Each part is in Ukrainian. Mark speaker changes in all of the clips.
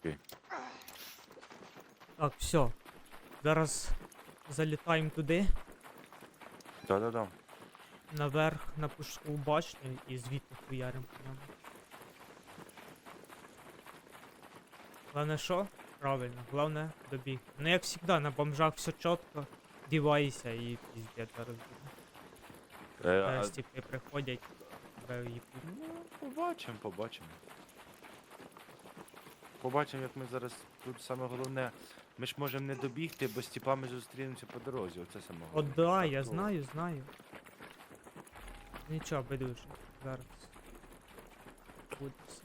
Speaker 1: Окей.
Speaker 2: Так, все. Зараз залітаємо туди,
Speaker 1: Да-да-да.
Speaker 2: наверх на пушку башню і звідти хуярим по ньому. Главне що? Правильно, головне добігти. Ну як завжди, на бомжах все чітко, дівайся і піздець зараз буде.
Speaker 1: Е, а,
Speaker 2: Зараз типи приходять, тебе їбуть.
Speaker 1: ну, побачимо, побачимо. Побачимо, як ми зараз тут саме головне. Ми ж можемо не добігти, бо з тіпами зустрінемося по дорозі. Оце саме
Speaker 2: От
Speaker 1: головне.
Speaker 2: да, я
Speaker 1: то-
Speaker 2: знаю, знаю. Нічого, байдуже. Зараз. Буде все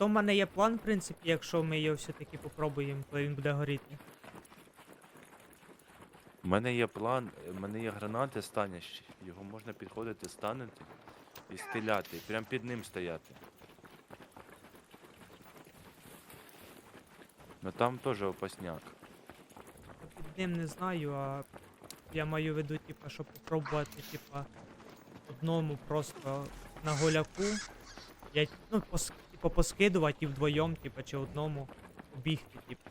Speaker 2: То в мене є план, в принципі, якщо ми його все-таки попробуємо, коли він буде горіти.
Speaker 1: У мене є план, у мене є гранати станящі. Його можна підходити, станути і стріляти. і Прям під ним стояти. Ну там теж опасняк.
Speaker 2: Під ним не знаю, а я маю в виду, типа, щоб попробувати, типа, одному просто на голяку. Я, ну, пос, типа, поскидувати і вдвоєм, типа, чи одному бігти, типа.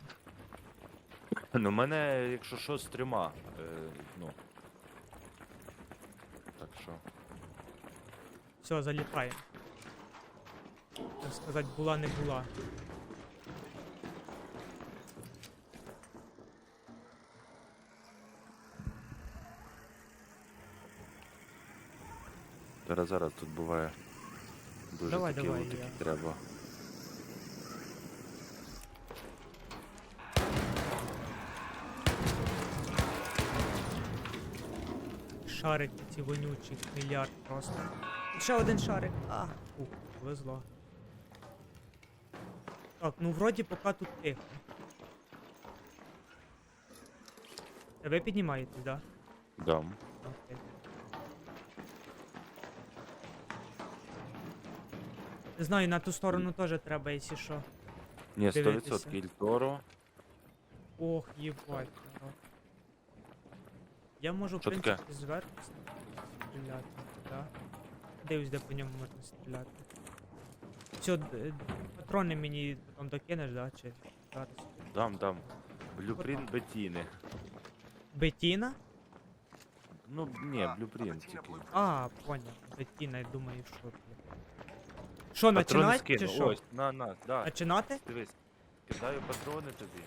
Speaker 1: Ну, мене, якщо що, з трьома. Е, ну. Так що.
Speaker 2: Все, залітаємо. Так сказати, була не була.
Speaker 1: Зараз зараз тут буває. Дуже
Speaker 2: Давай,
Speaker 1: такі
Speaker 2: давай,
Speaker 1: лутики
Speaker 2: я-
Speaker 1: треба.
Speaker 2: Шарики ці вонючі, мільярд просто. Ще один шарик. А, ух, повезло. Так, ну вроді поки тут тихо. Та ви піднімаєтесь, да?
Speaker 1: Дам.
Speaker 2: Окей. Не знаю, на ту сторону теж треба, якщо що.
Speaker 1: Ні,
Speaker 2: Дивитися.
Speaker 1: 100% Ільторо.
Speaker 2: Ох, їбать. народ. Я можу, в
Speaker 1: Що таке?
Speaker 2: принципі, зверху стріляти, так? Дивись, де по ньому можна стріляти. Все, патрони мені потім докинеш, да? Чи зараз?
Speaker 1: Дам, дам. Блюпринт Бетіни.
Speaker 2: Бетіна?
Speaker 1: Ну, ні, блюпринт тільки.
Speaker 2: А, понял. Бетіна, я думаю, що. блін. Що,
Speaker 1: Патрони скину.
Speaker 2: чи що?
Speaker 1: Ось, на, на, да.
Speaker 2: Починати?
Speaker 1: Дивись. Кидаю патрони тобі.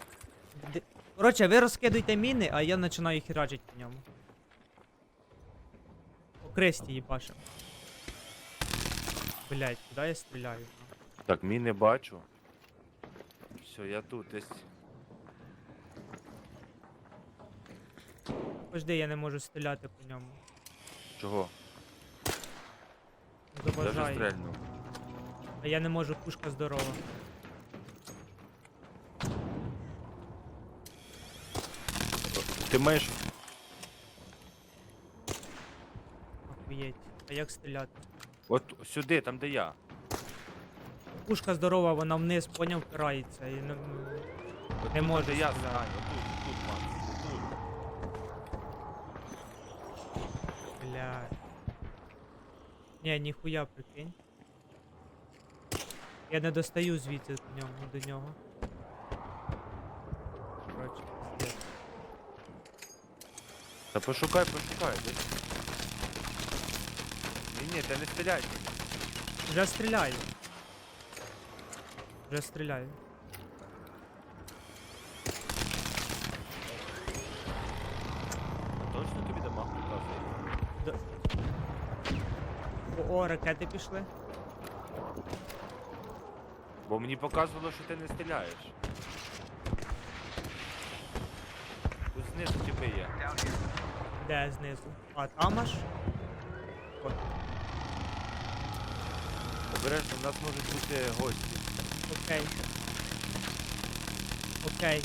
Speaker 2: Д- Коротше, ви розкидуйте міни, а я починаю херачити по ньому. По кресті їбашим. Блять, куди я стріляю?
Speaker 1: Так, міни бачу. Все, я тут десь.
Speaker 2: Пожди, я не можу стріляти по ньому.
Speaker 1: Чого? Я вже
Speaker 2: Заважаю.
Speaker 1: стрельнув.
Speaker 2: А я не можу, пушка здорова.
Speaker 1: Ти маєш.
Speaker 2: Охуєть. А як стріляти?
Speaker 1: От сюди, там де я.
Speaker 2: Пушка здорова, вона вниз, поняв, впирається. І не, Не
Speaker 1: де я
Speaker 2: стріляти.
Speaker 1: знаю. Тут, тут, Макс. Тут.
Speaker 2: бля. Ні, ніхуя, прикинь. Я не достаю звідси до нього, до нього. Пиздец.
Speaker 1: Та пошукай, пошукай. Десь. Ні, ні, ти не стріляй.
Speaker 2: Вже стріляю. Вже стріляю.
Speaker 1: Точно тобі дамаг показує?
Speaker 2: О, о, ракети пішли.
Speaker 1: Бо мені показувало, що ти не стріляєш. Тут знизу тебе є.
Speaker 2: Де знизу? А, там аж? От,
Speaker 1: Обережно, в нас можуть бути гості.
Speaker 2: окей. Окей.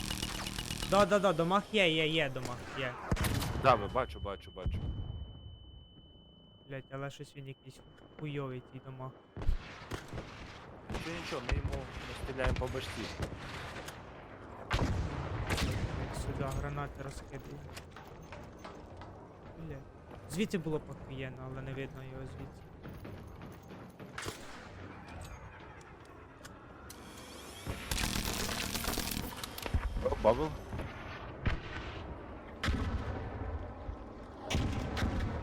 Speaker 2: Да-да-да, домах є, є, є, домах, є.
Speaker 1: Да, ви бачу, бачу, бачу.
Speaker 2: Блять, але щось він якийсь хуйовий цей домах.
Speaker 1: Нічого, нічого, ми йому стріляємо по башті.
Speaker 2: Як Сюди гранати розкидаю. Блядь. Звідси було похуєнно, але не видно його звідси.
Speaker 1: О, Бабл?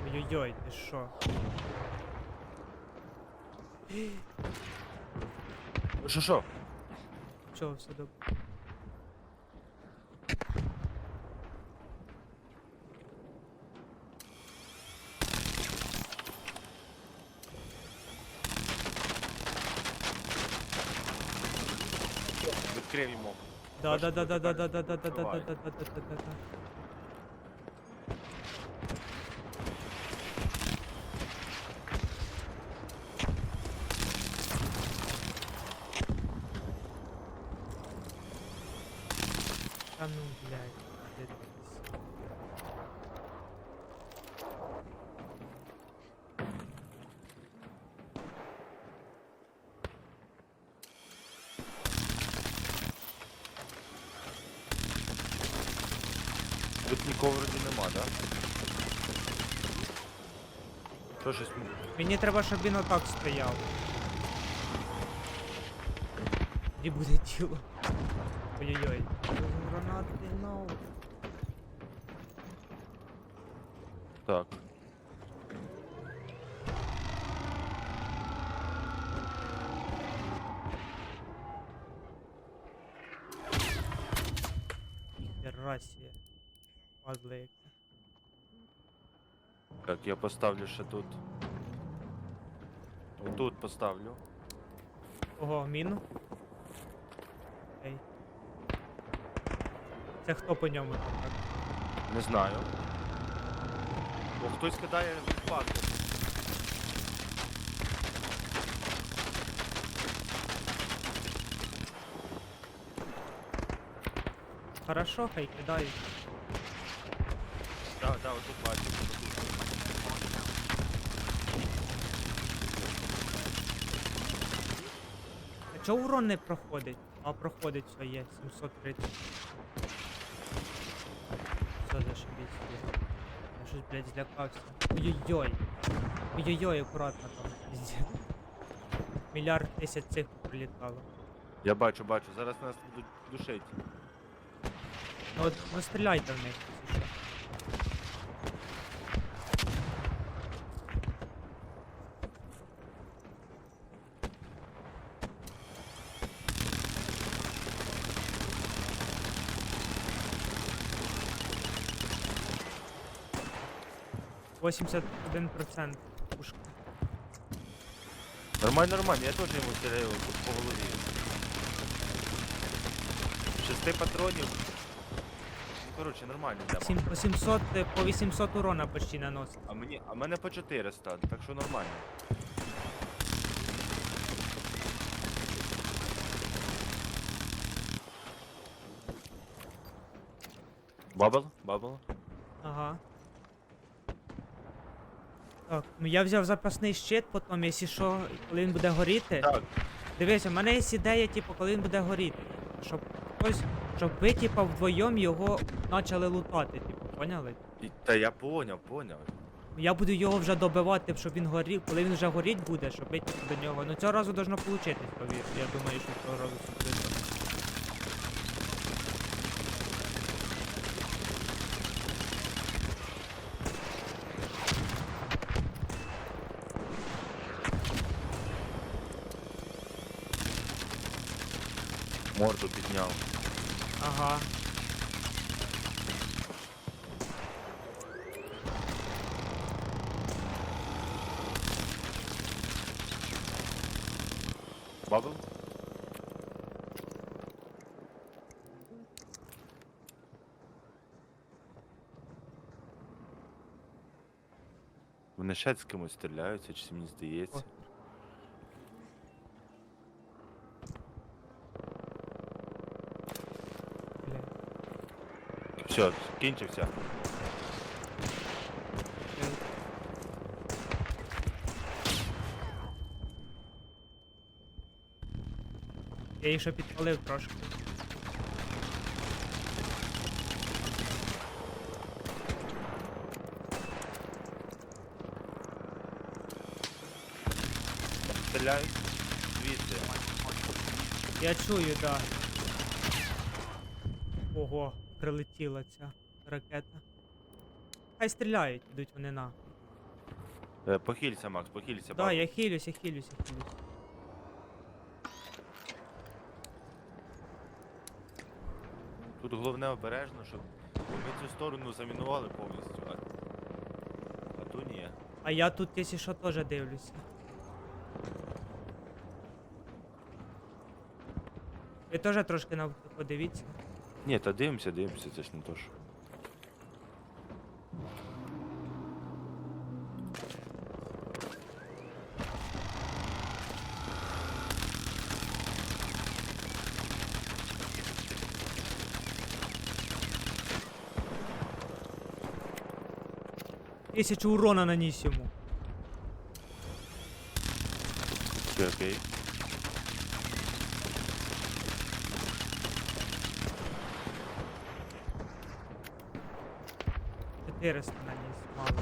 Speaker 2: Ой-ой-ой, ти що?
Speaker 1: Що що?
Speaker 2: Чого все добре?
Speaker 1: Відкрив йому.
Speaker 2: Да, да, да, да, да, да, да, да, да, да, да, да, да, да, ну, блядь, пиздец.
Speaker 1: Тут нікого вроді нема, да? Що щось... м-
Speaker 2: Мені треба, щоб він отак стояв. І буде діло. Ой-ой-ой. Гранати, ну.
Speaker 1: Так.
Speaker 2: Террасія. Падла яка.
Speaker 1: Так, я поставлю ще тут. Отут поставлю.
Speaker 2: Ого, міну? Ей. Це хто по ньому так?
Speaker 1: Не знаю. О, хтось кидає факел.
Speaker 2: Хорошо, хай кидають.
Speaker 1: Так, так, отут бачу. отут.
Speaker 2: А чого урон не проходить? А проходить, все є, 730. Все, зашибись. Я щось, блядь, злякався. Ой-ой-ой. Ой-ой-ой, акуратно там. пиздец. Мільярд тисяч цих прилітало.
Speaker 1: Я бачу, бачу. Зараз нас будуть душить.
Speaker 2: Ну от, ну стріляйте в них, якщо що. Восемьдесят один процент пушка.
Speaker 1: Нормально, нормально, я теж йому стріляю по голові. Шести патронів. Ну, коротше, нормально йдемо.
Speaker 2: Сім, по 700, е, по 800 урона почти наносить.
Speaker 1: А мені, а мене по 400, так що нормально. Бабл? Бабл?
Speaker 2: Ага. Так, ну я взяв запасний щит, потім, якщо що, коли він буде горіти.
Speaker 1: Так,
Speaker 2: Дивись, у мене є ідея, типу, коли він буде горіти. Щоб хтось, щоб ви, типу, вдвоєм його почали лутати, типу, поняли?
Speaker 1: і- та я поняв, поняв.
Speaker 2: Я буду його вже добивати, щоб він горів, коли він вже горіть буде, щоб ви типу, до нього. Ну цього разу должно получитись, повір. Я думаю, що цього разу все буде.
Speaker 1: підняв.
Speaker 2: Ага.
Speaker 1: Бабл? Вони ще з кимось стріляються, чи мені здається. Все, кінчився.
Speaker 2: Я її ще підпалив трошки.
Speaker 1: Стріляють звідси.
Speaker 2: Я чую, да. Ого, прилетіла ця ракета. Хай стріляють, ідуть вони на.
Speaker 1: Е, Похилься, Макс, похилься.
Speaker 2: Да,
Speaker 1: бабу.
Speaker 2: я хилюсь, я хилюсь, я хилюсь.
Speaker 1: Тут головне обережно, щоб ми цю сторону замінували повністю. А, а ту ні.
Speaker 2: А я тут, якщо що, теж дивлюся. Ви теж трошки на подивіться.
Speaker 1: Ні, та дивимося, дивимося, це ж не то що.
Speaker 2: Тисячу урона наніс йому.
Speaker 1: Все окей.
Speaker 2: 400 наніс, мало.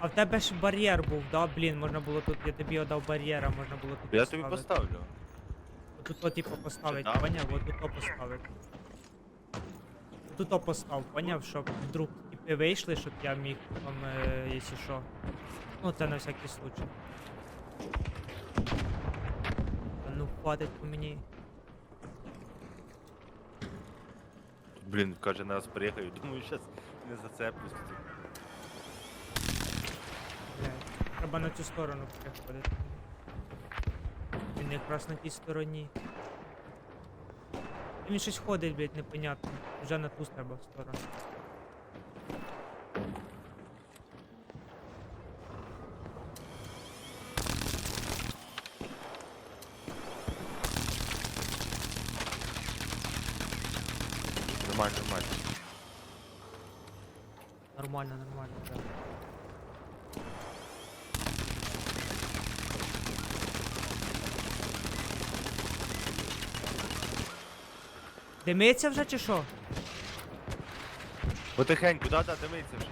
Speaker 2: А в тебе ж бар'єр був, да? Блін, можна було тут, я тобі отдав бар'єра, можна було тут
Speaker 1: Я тобі поставлю.
Speaker 2: Тут от типу поставить,
Speaker 1: там?
Speaker 2: поняв? От тут от поставити. Тут от постав, поняв, щоб вдруг типи вийшли, щоб я міг там, е, якщо що. Ну це на всякий случай. А ну хватить по мені.
Speaker 1: Блін, каже, на нас приїхають. Думаю, зараз не зацеплюсь.
Speaker 2: Блядь. Треба на цю сторону переходити. Він якраз на тій стороні. Він щось ходить, блядь, непонятно. Вже на ту треба сторону.
Speaker 1: Нормально, нормально.
Speaker 2: Нормально, нормально, так. Димиться вже чи що?
Speaker 1: Потихеньку, да, да, дивиться вже.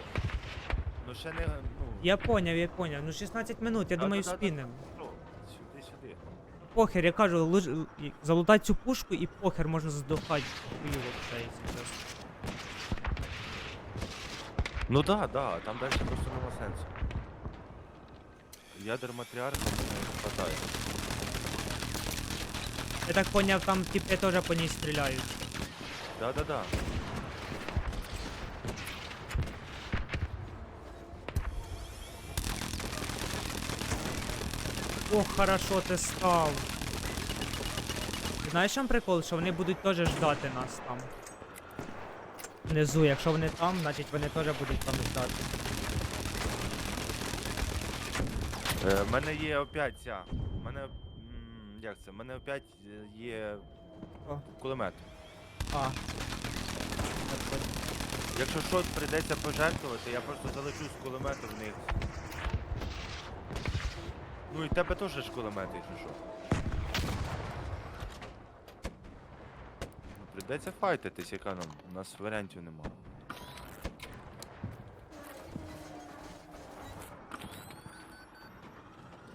Speaker 1: Ну ще не. Ну,
Speaker 2: Я поняв, я поняв. Ну 16 минут, я
Speaker 1: Да,
Speaker 2: думаю,
Speaker 1: да, да,
Speaker 2: спінем.
Speaker 1: що, Сюди, сюди.
Speaker 2: Похер, я кажу, луж... і- залутать цю пушку і похер можна здохати. Вже, якщо чесно.
Speaker 1: Ну да, да, там далі просто нема сенсу. Ядер матріарха не хватає.
Speaker 2: Я так поняв, там типи теж по ній стріляють.
Speaker 1: Да, да, да.
Speaker 2: Ох, хорошо ти став. Знаєш, що прикол, що вони будуть теж ждати нас там. Внизу, якщо вони там, значить вони теж будуть там ждати.
Speaker 1: Е, в мене є опять ця. У мене. м, Як це? У мене опять е, є
Speaker 2: Що?
Speaker 1: кулемет.
Speaker 2: А.
Speaker 1: Якщо що прийдеться пожертвувати, я просто залечу з кулемету в них. Ну і в тебе теж ж кулемет, якщо що. Ну, прийдеться файтитись, яка нам. У нас варіантів нема.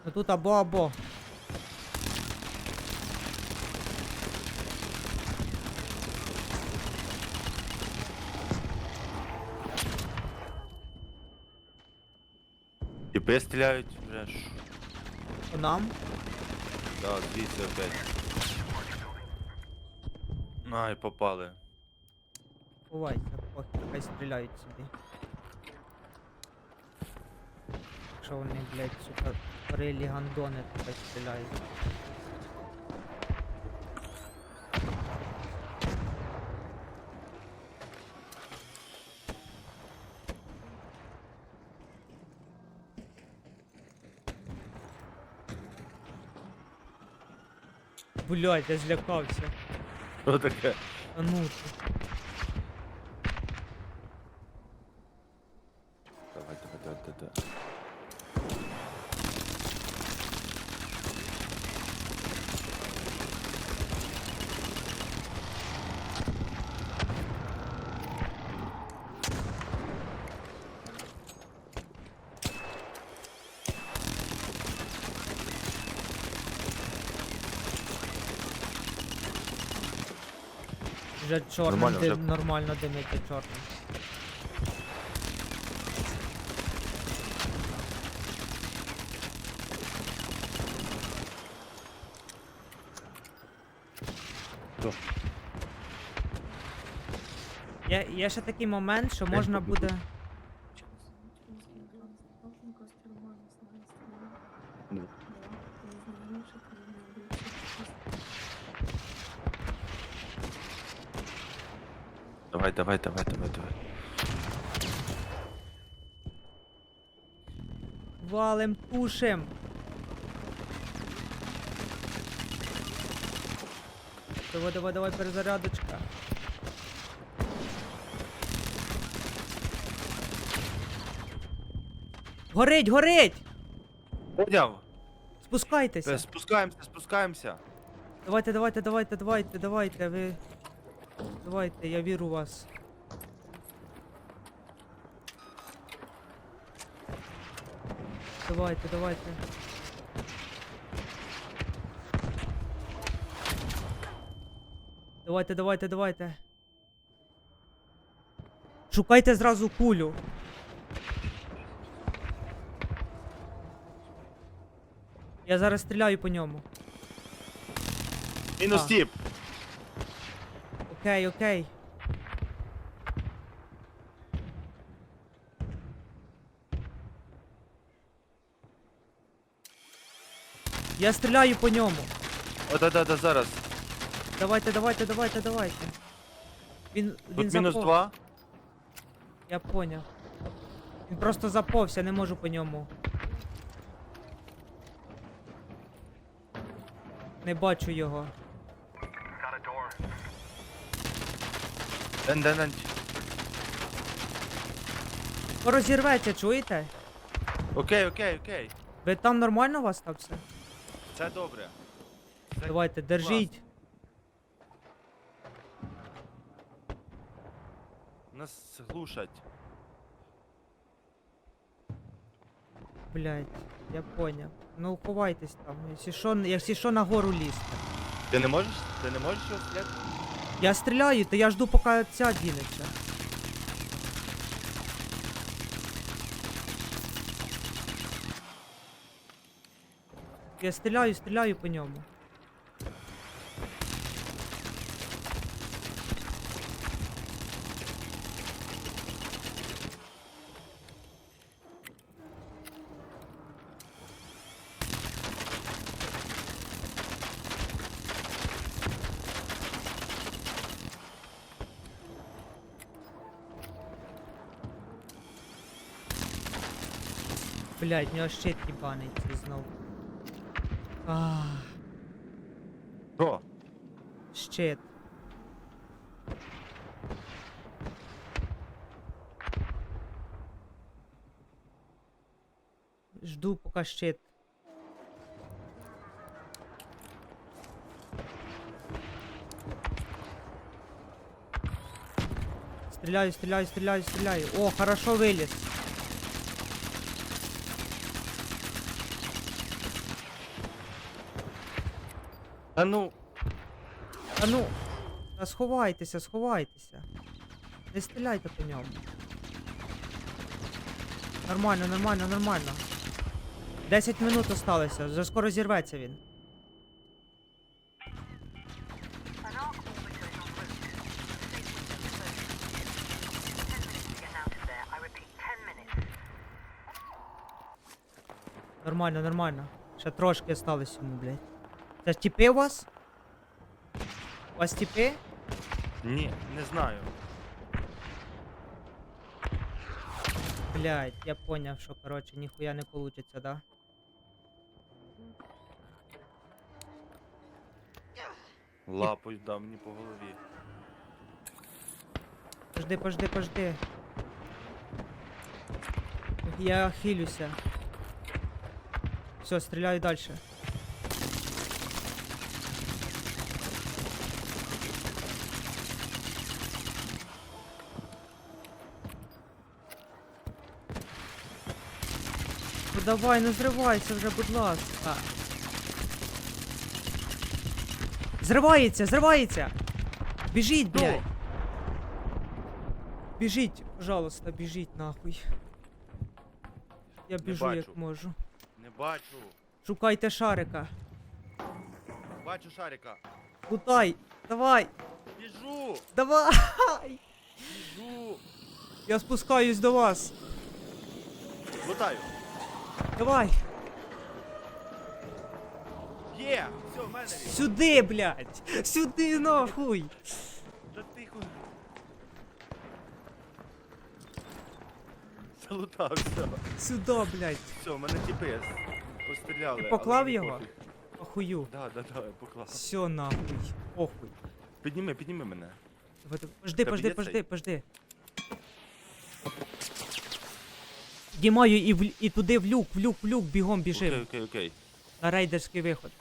Speaker 2: Ну тут або-або.
Speaker 1: Тіпи стріляють вже ж.
Speaker 2: По нам.
Speaker 1: Да, звідси опять. Ай, попали.
Speaker 2: Ховайся, похер, хай стріляють собі. Якщо вони, блядь, сука, рилі гандони, то хай стріляють. Блядь, я злякався.
Speaker 1: Що таке?
Speaker 2: А ну ти.
Speaker 1: Давай, давай, давай, давай.
Speaker 2: Вже чорним
Speaker 1: Нормально,
Speaker 2: нормально,
Speaker 1: вже-
Speaker 2: нормально димиться чорним. Є, є ще такий момент, що можна буде.
Speaker 1: Ну. Давай, давай, давай, давай, давай.
Speaker 2: Валим, тушим. Давай, давай, давай, перезарядочка. Горить, горить!
Speaker 1: Поняв?
Speaker 2: Спускайтеся.
Speaker 1: Е, Спускаємося, спускаємося.
Speaker 2: Давайте, давайте, давайте, давайте, давайте, ви. Давайте, я вірю в вас. Давайте, давайте. Давайте, давайте, давайте. Шукайте зразу кулю. Я зараз стріляю по ньому.
Speaker 1: Мінус
Speaker 2: А.
Speaker 1: тіп.
Speaker 2: Окей, окей. Я стріляю по ньому.
Speaker 1: О, да, да, да, зараз.
Speaker 2: Давайте, давайте, давайте, давайте. Він, він
Speaker 1: Тут мінус
Speaker 2: запов-
Speaker 1: два.
Speaker 2: Я поняв. Він просто заповся, не можу по ньому. Не бачу його.
Speaker 1: Ден, ден, ден.
Speaker 2: Розірветься, чуєте?
Speaker 1: Окей, окей, окей.
Speaker 2: Ви там нормально у вас там все?
Speaker 1: Це добре. Це
Speaker 2: Давайте, держіть.
Speaker 1: Нас глушать.
Speaker 2: Блять, я поняв. Ну ховайтесь там. Якщо що, якщо що нагору лізьте.
Speaker 1: Ти не можеш? Ти не можеш його стріляти?
Speaker 2: Я стріляю, то я жду, поки ця дінеться. Я стріляю, стріляю по ньому. Блять, в нього щит їбаний цей Ах,
Speaker 1: Що?
Speaker 2: щит. Жду поки щит. Стреляю, стреляю, стреляю, стреляю. О, хорошо вылез.
Speaker 1: А ну.
Speaker 2: А ну, та сховайтеся, сховайтеся. Не стріляйте по ньому. Нормально, нормально, нормально. 10 минут осталося, вже скоро зірветься він. Нормально, нормально. Ще трошки осталось йому, блядь. Це тіпи у вас? У вас тіпи?
Speaker 1: Ні, не знаю.
Speaker 2: Блядь, я поняв, що коротше ніхуя не получиться, да?
Speaker 1: Лапою дав мені по голові.
Speaker 2: Пожди, пожди, пожди. Я хилюся. Все, стріляю дальше. Давай, не зривайся вже, будь ласка. Зривається, зривається! Біжіть, блядь! Біжіть, пожалуйста, біжіть нахуй. Я біжу як можу.
Speaker 1: Не бачу.
Speaker 2: Шукайте шарика.
Speaker 1: Бачу шарика.
Speaker 2: Лутай! Давай!
Speaker 1: Біжу!
Speaker 2: Давай!
Speaker 1: Біжу!
Speaker 2: Я спускаюсь до вас.
Speaker 1: Лутаю.
Speaker 2: Давай!
Speaker 1: Є! Все, в мене він.
Speaker 2: Сюди, блядь! Сюди нахуй!
Speaker 1: Та тихо. Залутав, все.
Speaker 2: Сюди, блядь!
Speaker 1: Все, в мене тіпи постріляли.
Speaker 2: Ти
Speaker 1: але
Speaker 2: поклав
Speaker 1: мені
Speaker 2: його?
Speaker 1: пофіг.
Speaker 2: Охую.
Speaker 1: Да, да, да, я поклав.
Speaker 2: Все нахуй. Похуй.
Speaker 1: Підніми, підніми мене.
Speaker 2: Пожди, пожди, пожди, пожди. Дімаю і, в, і туди в люк, в люк, в люк, бігом.
Speaker 1: Окей, окей, окей.
Speaker 2: На рейдерський виход.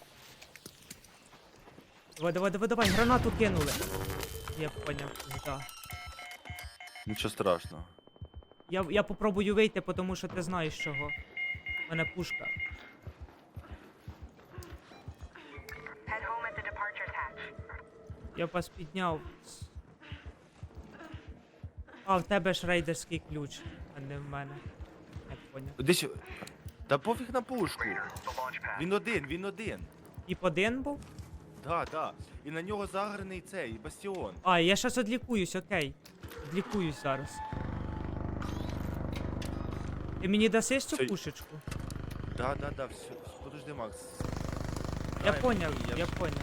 Speaker 2: Давай, давай, давай, давай, гранату кинули. Я поняв, да.
Speaker 1: Нічого страшного.
Speaker 2: Я, я попробую вийти, тому що ти знаєш чого. У мене пушка.
Speaker 3: Head home at the departure hatch.
Speaker 2: Я вас підняв. А, в тебе ж рейдерський ключ, а не в мене. Я.
Speaker 1: Десь. Та пофіг на пушку. Він один, він один.
Speaker 2: Тип один був?
Speaker 1: Да, да. І на нього заграний цей бастіон.
Speaker 2: А, я щас одлікуюсь, окей. Одлікуюсь зараз. Ти мені даси цю
Speaker 1: Це-
Speaker 2: пушечку?
Speaker 1: Да, да, да, все. Подожди, Макс.
Speaker 2: Я
Speaker 1: Дай
Speaker 2: поняв,
Speaker 1: мені,
Speaker 2: я
Speaker 1: ж-
Speaker 2: поняв.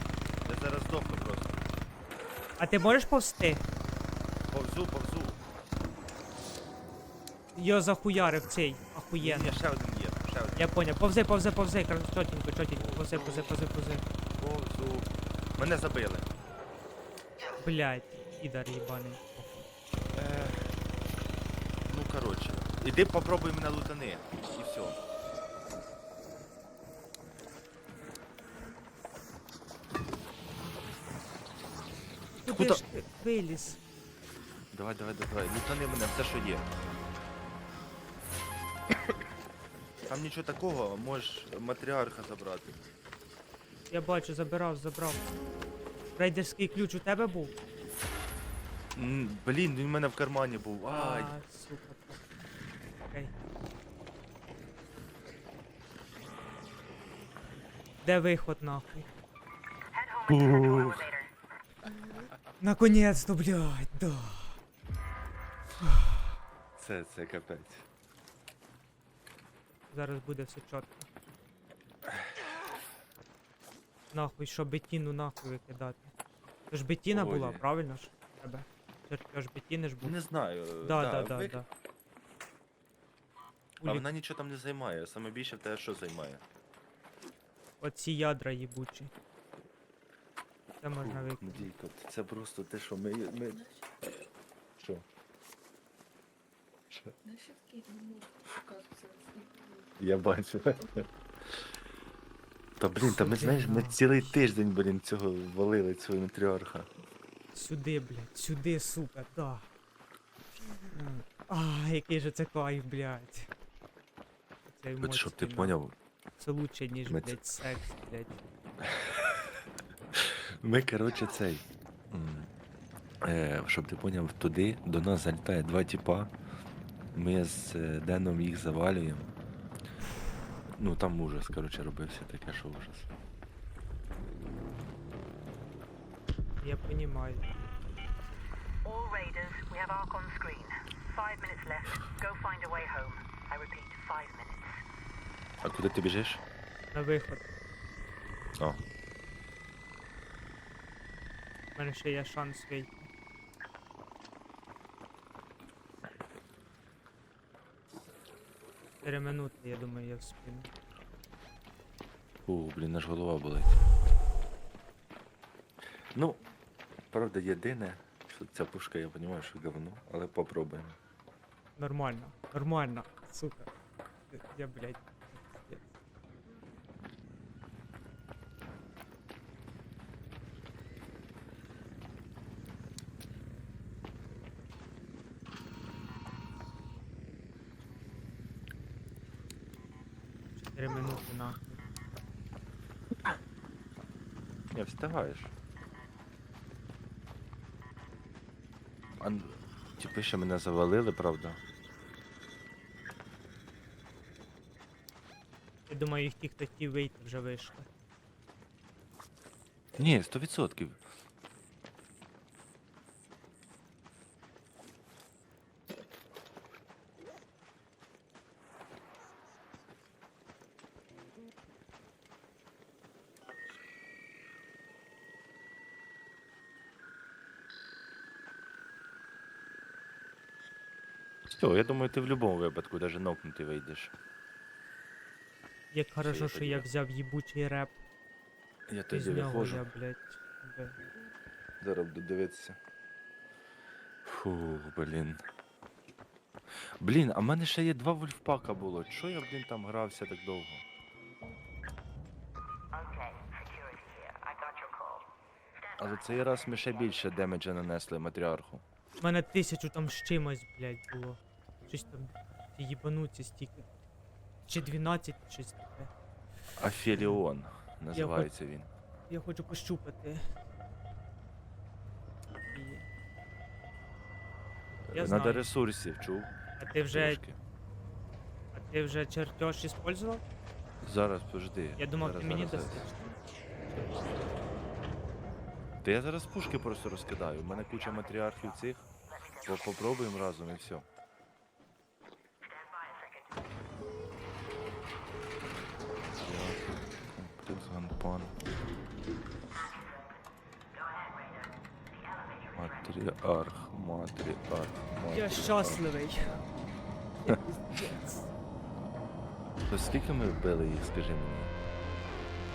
Speaker 1: Я зараз здохну просто.
Speaker 2: А ти можеш повсти?
Speaker 1: Повзу, повзу.
Speaker 2: Його захуярив цей, ахуєнно.
Speaker 1: Ні, ще один є, ще один.
Speaker 2: Я поняв. Повзи, повзи, повзи, крас- чотенько, чотенько, повзи, повзи, повзи, повзи.
Speaker 1: Повзу. Мене забили.
Speaker 2: Блять, ідар їбаний.
Speaker 1: Е, ну, коротше. Іди попробуй мене лутани. І все.
Speaker 2: Куди
Speaker 1: Куда?
Speaker 2: ж ти виліз?
Speaker 1: Давай, давай, давай. Лутани мене, все, що є. Там нічого такого, можеш матріарха забрати.
Speaker 2: Я бачу, забирав, забрав. Рейдерський ключ у тебе був?
Speaker 1: М, Блін, він в мене в кармані був. Ай.
Speaker 2: А, сука. Окей. Де виход нахуй?
Speaker 1: Ух.
Speaker 2: Наконец-то, блядь, да.
Speaker 1: Це, це капець.
Speaker 2: Зараз буде все чітко. Нахуй, що бетіну нахуй викидати. Це ж бетіна була, правильно ж? в Тебе. Це ж- бетіни ж був.
Speaker 1: Не знаю.
Speaker 2: Да, да, да,
Speaker 1: вих-
Speaker 2: да.
Speaker 1: А вона нічого там не займає. Саме більше в тебе що займає?
Speaker 2: Оці ядра їбучі. Це можна
Speaker 1: Фу,
Speaker 2: викинути.
Speaker 1: Це просто те, що ми. ми... Що? Що?
Speaker 4: Наші скид можуть показуватися
Speaker 1: Я бачу. Та блін, та ми знаєш, ми цілий тиждень, блін, цього валили, цього матріарха.
Speaker 2: Сюди, блядь, сюди, сука, да. А, який же це кайф, блядь. Це
Speaker 1: От щоб ти
Speaker 2: емоції,
Speaker 1: поняв,
Speaker 2: Це лучше, ніж,
Speaker 1: Ми
Speaker 2: блядь, секс, блядь.
Speaker 1: ми, коротше, цей. м, Е, щоб ти поняв, туди до нас залітає два тіпа. Ми з е, Деном їх завалюємо. Ну там ужас, коротше, робився таке, що ужас.
Speaker 2: Я понімаю.
Speaker 3: All raiders, we have Ark on screen. Five minutes left. Go find a way home. I repeat, five minutes.
Speaker 1: А куди ти біжиш?
Speaker 2: На виход.
Speaker 1: О,
Speaker 2: У мене ще є шанс вийти. Чотири минути, я думаю, я вспину.
Speaker 1: Фу, блін, аж голова болить. Ну, правда, єдине, що ця пушка, я розумію, що говно, але попробуємо.
Speaker 2: Нормально, нормально, сука. Я, блядь.
Speaker 1: Встигаєш. А, типи ще мене завалили, правда?
Speaker 2: Я думаю, їх ті, хто хотів вийти, вже вийшли.
Speaker 1: Ні, 100%. Все, я думаю, ти в будь-якому випадку навіть нокнути вийдеш.
Speaker 2: Як хорошо, що я взяв їбучий реп.
Speaker 1: Я
Speaker 2: Із
Speaker 1: тоді
Speaker 2: нього
Speaker 1: виходжу.
Speaker 2: я, блядь. би-
Speaker 1: Зараз буду дивитися. Фу, блін. Блін, а в мене ще є два вольфпака було. Чого я, блін, там грався так довго?
Speaker 3: Okay, security here. I got your call.
Speaker 1: Але цей раз ми ще більше демеджа нанесли матріарху.
Speaker 2: У мене тисячу там з чимось, блядь, було. Щось там їбануться стільки. Чи 12, щось таке.
Speaker 1: Афеліон називається він.
Speaker 2: Я хочу пощупати. І... Я
Speaker 1: Надо
Speaker 2: знаю.
Speaker 1: ресурсів, чув?
Speaker 2: А ти вже,
Speaker 1: Трошки.
Speaker 2: а ти вже чертеж использував?
Speaker 1: Зараз, подожди.
Speaker 2: Я думав,
Speaker 1: зараз,
Speaker 2: ти мені
Speaker 1: зараз,
Speaker 2: дасиш.
Speaker 1: Та я зараз пушки просто розкидаю. У мене куча матріархів цих. Попробуємо разом і все. Ганпан. Матріарх, матріарх, матріарх.
Speaker 2: Я щасливий.
Speaker 1: То скільки ми вбили їх, скажи мені?